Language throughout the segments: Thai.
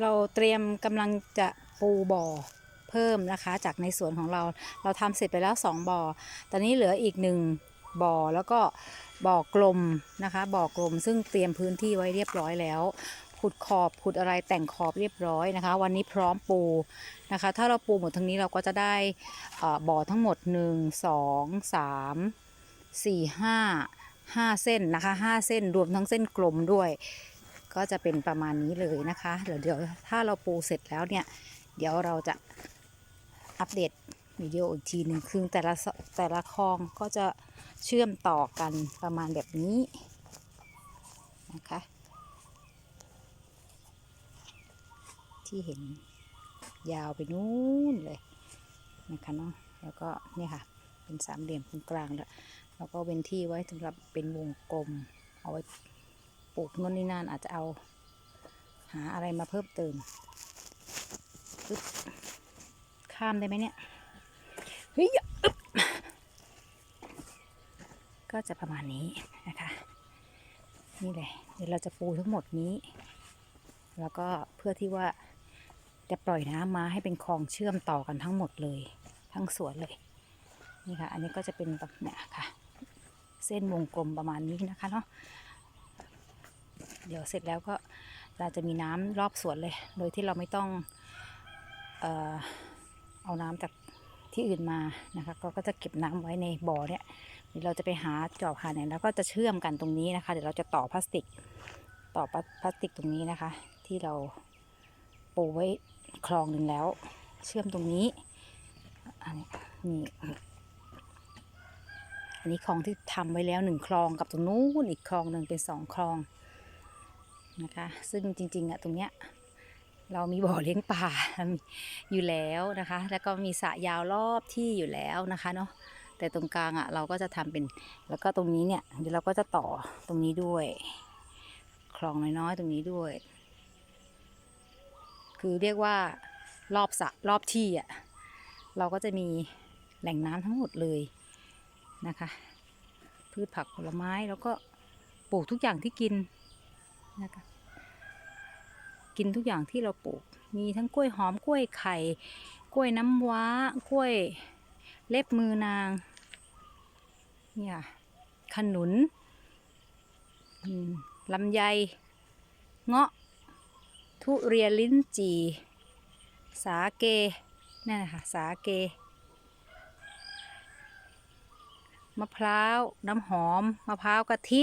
เราเตรียมกำลังจะปูบ่อเพิ่มนะคะ จากในสวนของเรา เราทำเสร็จไปแล้ว 2บ่อ ตอนนี้เหลืออีกหนึ่งบ่อแล้วก็บ่อกลมนะคะ บ่อกลมซึ่งเตรียมพื้นที่ไว้เรียบร้อยแล้วขุดขอบขุดอะไรแต่งขอบเรียบร้อยนะคะ วันนี้พร้อมปูนะคะ ถ้าเราปูหมดทั้งนี้เราก็จะได้บ่อทั้งหมด 1 2 3 4 5 5 เส้นนะคะ 5 เส้นรวมทั้งเส้นกลมด้วย ก็จะเป็นประมาณนี้เลยนะคะเดี๋ยวเดี๋ยวถ้าเราปูเสร็จแล้วเนี่ย เดี๋ยวเราจะอัปเดตวิดีโออีกทีหนึ่งคือแต่ละแต่ละคลองก็จะเชื่อมต่อกันประมาณแบบนี้นะคะ ที่เห็นยาวไปนู้นเลยนะคะเนาะแล้วก็เนี่ยค่ะเป็นสามเหลี่ยมตรงกลางแล้วแล้วก็เป็นที่ไว้สำหรับเป็นวงกลมเอาไว้ ปลูกนู่นนี่นั่นอาจจะเอา หาอะไรมาเพิ่มเติมปึ๊บข้ามได้ไหมเนี่ยเฮ้ยก็จะประมาณนี้นะคะ นี่เลยเดี๋ยวเราจะปูทั้งหมดนี้ แล้วก็เพื่อที่ว่าจะปล่อยน้ำมาให้เป็นคลองเชื่อมต่อกันทั้งหมดเลย ทั้งสวนเลย นี่ค่ะ อันนี้ก็จะเป็นแบบเนี่ยค่ะ เส้นวงกลมประมาณนี้นะคะเนาะ เดี๋ยวเสร็จแล้วก็เราจะมีน้ำรอบสวนเลย โดยที่เราไม่ต้องเออเอาน้ำจากที่อื่นมานะคะก็จะเก็บน้ำไว้ในบ่อเนี่ยเดี๋ยวเราจะไปหาจอบหาไหนแล้วก็จะเชื่อมกันตรงนี้นะคะ เดี๋ยวเราจะต่อพลาสติก ต่อพลาสติกตรงนี้นะคะ ที่เราปูไว้คลองหนึ่งแล้ว เชื่อมตรงนี้อันนี้นี่อันนี้คลองที่ทำไว้แล้วหนึ่งคลองกับตรงนู้นอีกคลองหนึ่งเป็นสองคลอง นะคะ ซึ่งจริงๆอะตรงเนี้ยเรามีบ่อเลี้ยงปลาอยู่แล้วนะคะ แล้วก็มีสระยาวรอบที่อยู่แล้วนะคะเนาะแต่ตรงกลางอะเราก็จะทำเป็นแล้วก็ตรงนี้เนี่ยเดี๋ยวเราก็จะต่อตรงนี้ด้วย คลองน้อยๆตรงนี้ด้วย คือเรียกว่ารอบสระรอบที่อะเราก็จะมีแหล่งน้ำทั้งหมดเลยนะคะ พืชผักผลไม้แล้วก็ปลูกทุกอย่างที่กินนะคะ กินทุกอย่างที่เราปลูก มีทั้งกล้วยหอมกล้วยไข่ กล้วยน้ำว้ากล้วยเล็บมือนาง เนี่ยขนุนลำไย เงาะ ทุเรียนลิ้นจี่ สาเกนั่นแหละค่ะสาเก มะพร้าว น้ำหอม มะพร้าวกะทิ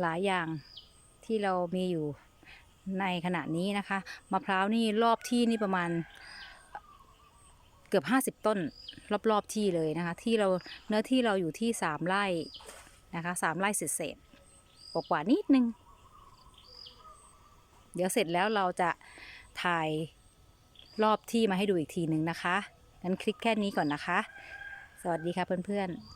หลายอย่างที่เรามีอยู่ ในขณะนี้นะคะมะพร้าวนี่รอบที่นี่ประมาณเกือบ 50 ต้นรอบๆที่เลยนะคะ ที่เราเนื้อที่เราอยู่ที่ 3 ไร่นะคะสามไร่เศษๆกว่านิดนึง เดี๋ยวเสร็จแล้วเราจะถ่ายรอบที่มาให้ดูอีกทีหนึ่งนะคะงั้นคลิกแค่นี้ก่อนนะคะ สวัสดีค่ะเพื่อนๆ